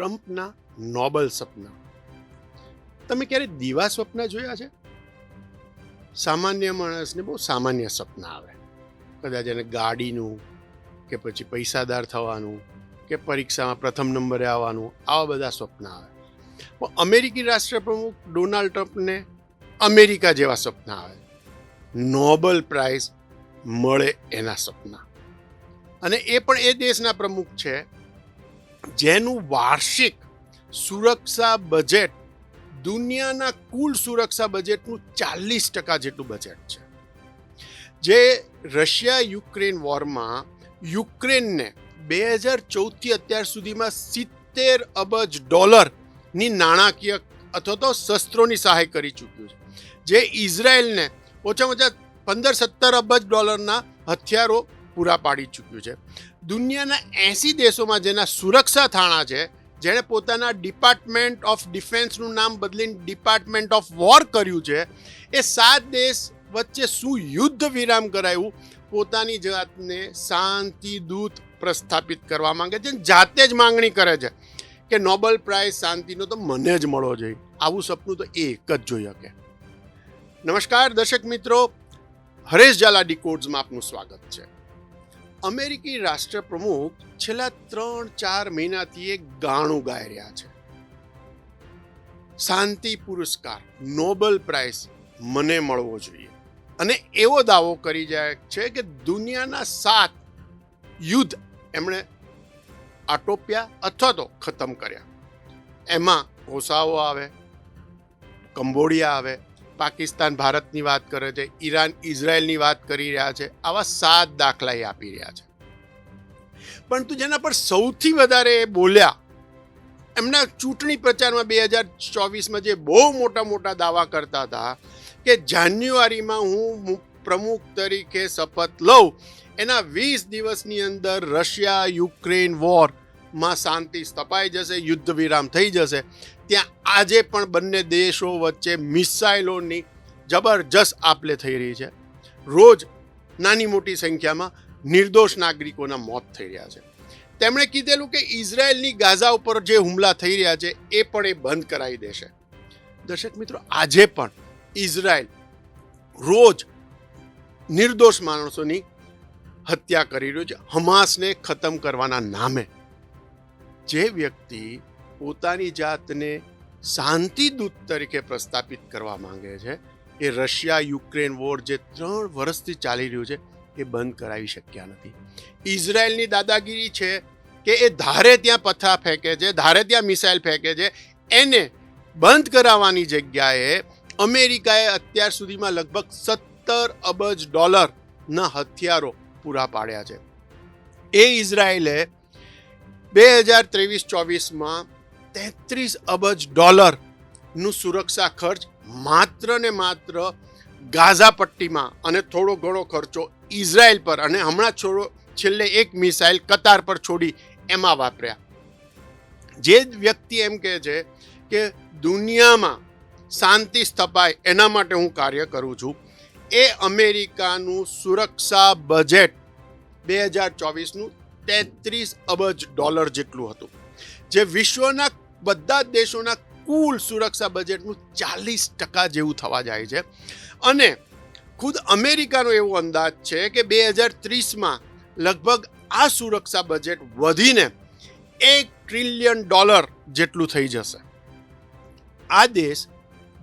ટ્રમ્પના નોબલ સપના. તમે ક્યારે દીવા સ્વપ્ન જોયા છે? સામાન્ય માણસને બહુ સામાન્ય સપના આવે. કદાચ એને ગાડીનું કે પછી પૈસાદાર થવાનું કે પરીક્ષામાં પ્રથમ નંબરે આવવાનું, આવા બધા સ્વપ્ન આવે. પણ અમેરિકી રાષ્ટ્રપ્રમુખ ડોનાલ્ડ ટ્રમ્પને અમેરિકા જેવા સપના આવે. નોબલ પ્રાઇઝ મળે એના સપના. અને એ પણ એ દેશના પ્રમુખ છે જેનું વાર્ષિક સુરક્ષા બજેટ દુનિયાના કુલ સુરક્ષા બજેટનું ચાલીસ ટકા જેટલું બજેટ છે. જે રશિયા યુક્રેન વોરમાં યુક્રેનને બે હજાર ચૌદથી અત્યાર સુધીમાં સિત્તેર અબજ ડોલરની નાણાકીય અથવા તો શસ્ત્રોની સહાય કરી ચૂક્યું છે. જે ઇઝરાયલને ઓછામાં ઓછા પંદર સત્તર અબજ ડોલરના હથિયારો પૂરા પાડી ચૂક્યું છે. દુનિયાના એંસી દેશોમાં જેના સુરક્ષા થાણા છે, જેણે પોતાના ડિપાર્ટમેન્ટ ઓફ ડિફેન્સનું નામ બદલીને ડિપાર્ટમેન્ટ ઓફ વોર કર્યું છે, એ સાત દેશ વચ્ચે શું યુદ્ધ વિરામ કરાયું, પોતાની જાતને શાંતિ, દૂત પ્રસ્થાપિત કરવા માંગે છે જાતે જ માંગણી કરે છે કે નોબલ પ્રાઇઝ શાંતિનો તો મને જ મળવો જોઈએ. આવું સપનું તો એક જ જોઈ શકે. નમસ્કાર, દર્શક મિત્રો. હરેશ ઝાલા ડીકોડ્સમાં આપનું સ્વાગત છે. અમેરિકી રાષ્ટ્રપ્રમુખ છેલ્લા ત્રણ ચાર મહિનાથી એક ગાણું ગાઈ રહ્યા છે. શાંતિ પુરસ્કાર, નોબલ પ્રાઇઝ મને મળવો જોઈએ. અને એવો દાવો કરી જાય છે કે દુનિયાના સાત યુદ્ધ એમણે આટોપ્યા અથવા તો ખતમ કર્યા. એમાં કોસાવો આવે, કંબોડિયા આવે પાકિસ્તાન ભારતની વાત કરે છે, ઈરાન ઇઝરાયલની વાત કરી રહ્યા છે, આવા સાત દાખલા એ આપી રહ્યા છે. પરંતુ જેના પર સૌથી વધારે બોલ્યા, એમના ચૂંટણી પ્રચારમાં બે હજાર ચોવીસમાં જે બહુ મોટા મોટા દાવા કરતા હતા કે જાન્યુઆરીમાં હું પ્રમુખ તરીકે શપથ લઉં, એના વીસ દિવસની અંદર રશિયા યુક્રેન વોરમાં શાંતિ સ્થપાઈ જશે, યુદ્ધ વિરામ થઈ જશે. ત્યાં આજે પણ બંને દેશો વચ્ચે મિસાઇલોની જબરજસ્ત આપલે થઈ રહી છે. રોજ નાની મોટી સંખ્યામાં નિર્દોષ નાગરિકોના મોત થઈ રહ્યા છે. તેમણે કીધેલું કે ઇઝરાયલની ગાઝા ઉપર જે હુમલા થઈ રહ્યા છે, એ પણ એ બંધ કરાવી દેશે. દર્શક મિત્રો, આજે પણ ઇઝરાયલ રોજ નિર્દોષ માણસોની હત્યા કરી રહ્યો છે. હમાસને ખતમ કરવાના નામે જે વ્યક્તિ પોતાની જાતને શાંતિ દૂત તરીકે પ્રસ્થાપિત કરવા માંગે છે, એ રશિયા યુક્રેન વોર જે ત્રણ વર્ષથી ચાલી રહ્યું છે, એ બંધ કરાવી શક્યા નથી. ઇઝરાયલની દાદાગીરી છે કે એ ધારે ત્યાં પથરા ફેંકે છે, ધારે ત્યાં મિસાઇલ ફેંકે છે, એને બંધ કરાવવાની જગ્યાએ અમેરિકાએ અત્યાર સુધીમાં લગભગ સત્તર અબજ ડોલરના હથિયારો પૂરા પાડ્યા છે. એ ઇઝરાયલે બે હજાર ત્રેવીસ ચોવીસમાં તેત્રીસ અબજ ડોલરનું સુરક્ષા ખર્ચ માત્ર ને માત્ર ગાઝા પટ્ટીમાં અને થોડો ઘણો ખર્ચો ઇઝરાયલ પર અને હમણાં છોડો છેલ્લે એક મિસાઇલ કતાર પર છોડી એમાં વાપર્યા. જે વ્યક્તિ એમ કહે છે કે દુનિયામાં શાંતિ સ્થપાય એના માટે હું કાર્ય કરું છું, એ અમેરિકાનું સુરક્ષા બજેટ બે હજાર ચોવીસનું તેત્રીસ અબજ ડોલર જેટલું હતું. જે વિશ્વના બધા જ દેશોના કુલ સુરક્ષા બજેટનું ચાલીસ ટકા જેવું થવા જાય છે. અને ખુદ અમેરિકાનો એવો અંદાજ છે કે બે હજાર ત્રીસમાં લગભગ આ સુરક્ષા બજેટ વધીને એક ટ્રિલિયન ડોલર જેટલું થઈ જશે. આ દેશ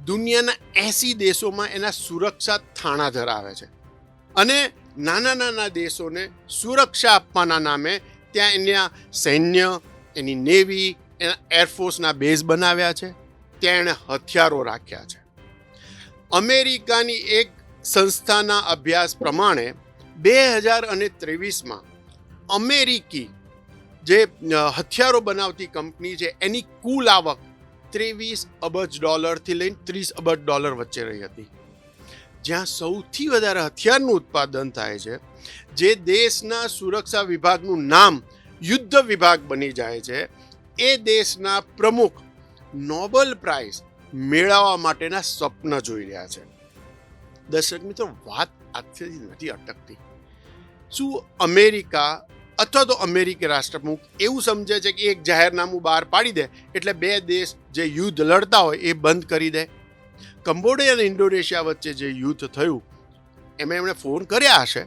દુનિયાના એસી દેશોમાં એના સુરક્ષા થાણા ધરાવે છે. અને નાના નાના દેશોને સુરક્ષા આપવાના નામે ત્યાં એના સૈન્ય, એની નેવી, એના એરફોર્સના બેઝ બનાવ્યા છે. ત્યાં એણે હથિયારો રાખ્યા છે. અમેરિકાની એક સંસ્થાના અભ્યાસ પ્રમાણે બે હજાર અને ત્રેવીસમાં અમેરિકી જે હથિયારો બનાવતી કંપની છે, એની કુલ આવક ત્રેવીસ અબજ ડોલરથી લઈને ત્રીસ અબજ ડોલર વચ્ચે રહી હતી. જ્યાં સૌથી વધારે હથિયારનું ઉત્પાદન થાય છે, જે દેશના સુરક્ષા વિભાગનું નામ યુદ્ધ વિભાગ બની જાય છે, એ દેશના પ્રમુખ નોબલ પ્રાઇઝ મેળવવા માટેના સ્વપ્ન જોઈ રહ્યા છે. દર્શક મિત્રો, વાત આજથી નથી અટકતી. શું અમેરિકા અથવા તો અમેરિકી રાષ્ટ્રપ્રમુખ એવું સમજે છે કે એક જાહેરનામું બહાર પાડી દે, એટલે બે દેશ જે યુદ્ધ લડતા હોય એ બંધ કરી દે? કંબોડિયા અને ઇન્ડોનેશિયા વચ્ચે જે યુદ્ધ થયું, એમાં એમણે ફોન કર્યા હશે.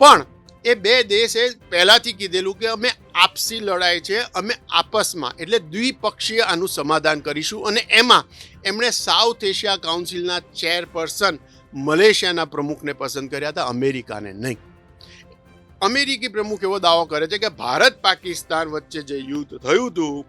પણ એ બે દેશે પહેલાંથી કીધેલું કે અમે આપસી લડાઈ છે, અમે આપસમાં એટલે દ્વિપક્ષીય આનું સમાધાન કરીશું અને એમાં એમણે સાઉથ એશિયા કાઉન્સિલના ચેરપર્સન મલેશિયાના પ્રમુખને પસંદ કર્યા હતા, અમેરિકાને નહીં. અમેરિકી પ્રમુખ એવો દાવો કરે છે કે ભારત પાકિસ્તાન વચ્ચે જે યુદ્ધ થયું હતું,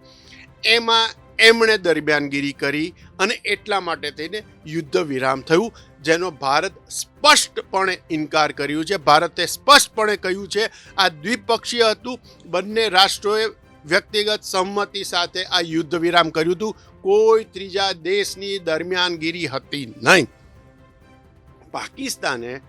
એમાં એમણે દરમિયાનગીરી કરી અને એટલા માટે થઈને યુદ્ધ વિરામ થયું, જેનો ભારત સ્પષ્ટપણે ઇનકાર કર્યું છે. ભારતે સ્પષ્ટપણે કહ્યું છે, આ દ્વિપક્ષીય હતું. બંને રાષ્ટ્રોએ વ્યક્તિગત સંમતિ સાથે આ યુદ્ધ વિરામ કર્યું હતું. કોઈ ત્રીજા દેશની દરમિયાનગીરી હતી નહીં. પાકિસ્તાને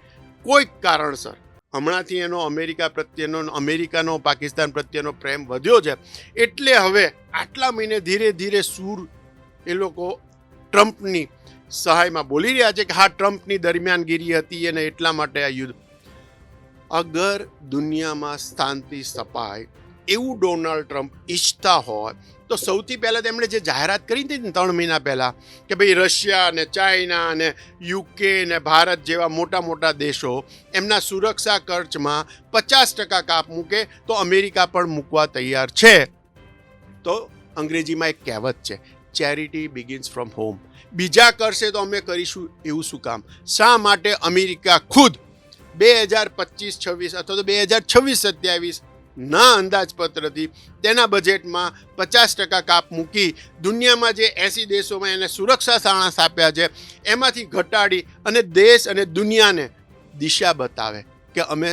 કોઈક કારણસર હમણાંથી એનો અમેરિકા પ્રત્યેનો અમેરિકાનો, પાકિસ્તાન પ્રત્યેનો પ્રેમ વધ્યો છે. એટલે હવે આટલા મહિને ધીરે ધીરે સૂર એ લોકો ટ્રમ્પની સહાયમાં બોલી રહ્યા છે કે હા, ટ્રમ્પની દરમિયાનગીરી હતી અને એટલા માટે આ યુદ્ધ. અગર દુનિયામાં શાંતિ સપાય એવું ડોનાલ્ડ ટ્રમ્પ ઈચ્છતા હોય તો સૌથી પહેલાં તો એમણે જે જાહેરાત કરી હતી ને ત્રણ મહિના પહેલાં, કે ભાઈ રશિયા અને ચાઇના ને યુકે ને ભારત જેવા મોટા મોટા દેશો એમના સુરક્ષા ખર્ચમાં પચાસ ટકા કાપ મૂકે, તો અમેરિકા પણ મૂકવા તૈયાર છે. તો અંગ્રેજીમાં એક કહેવત છે ચેરિટી બિગિન્સ ફ્રોમ હોમ બીજા કરશે તો અમે કરીશું એવું શું કામ? શા માટે અમેરિકા ખુદ બે હજાર પચીસ છવ્વીસ અથવા તો બે હજાર છવ્વીસ સત્યાવીસ ના અંદાજપત્રથી તેના બજેટમાં પચાસ ટકા કાપ મૂકી દુનિયામાં જે એસી દેશોમાં એને સુરક્ષા સાણસ આપ્યા છે, એમાંથી ઘટાડી અને દેશ અને દુનિયાને દિશા બતાવે કે અમે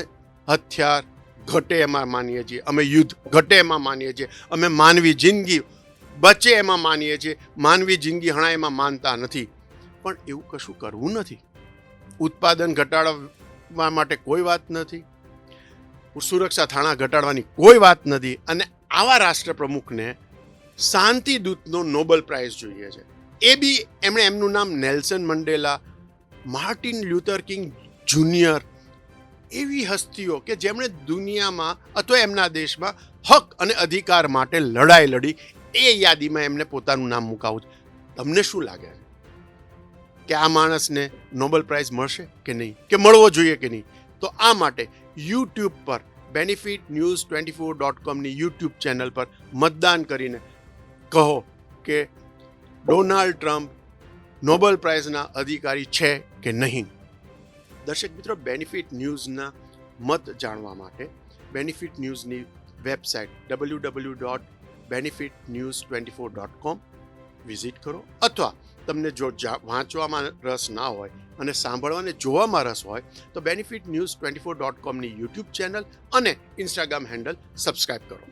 હથિયાર ઘટે એમાં માનીએ છીએ, અમે યુદ્ધ ઘટે એમાં માનીએ છીએ, અમે માનવી જિંદગી બચે એમાં માનીએ છીએ, માનવી જિંદગી હણા એમાં માનતા નથી. પણ એવું કશું કરવું નથી. ઉત્પાદન ઘટાડવા માટે કોઈ વાત નથી. સુરક્ષા થાણા ઘટાડવાની કોઈ વાત નથી અને આવા રાષ્ટ્ર પ્રમુખને શાંતિ દૂતનો નોબેલ પ્રાઇઝ જોઈએ છે. એ બી એમણે એમનું નામ Nelson Mandela, Martin Luther King junior એવી હસ્તીઓ કે જેમણે દુનિયામાં અથવા એમના દેશમાં હક અને અધિકાર માટે લડાઈ લડી એ યાદીમાં એમને પોતાનું નામ મુકાવું તમને શું લાગે કે આ માણસને નોબેલ પ્રાઇઝ મળશે કે નહીં? કે મળવો જોઈએ કે નહીં? તો આ માટે યુટ્યુબ પર benefit news twenty four dot કોમની YouTube channel પર મતદાન કરીને કહો કે ડોનાલ્ડ ટ્રમ્પ નોબેલ પ્રાઇઝના અધિકારી છે કે નહીં? દર્શક મિત્રો બેનિફિટ ન્યૂઝના મત જાણવા માટે બેનિફિટ ન્યૂઝની website W W dot benefit news twenty four dot com visit કરો. અથવા તમને જો વાંચવામાં રસ ના હોય અને સાંભળવાને જોવામાં રસ હોય, તો benefit news twenty four dot કોમની YouTube channel અને ઇન્સ્ટાગ્રામ હેન્ડલ સબસ્ક્રાઇબ કરો.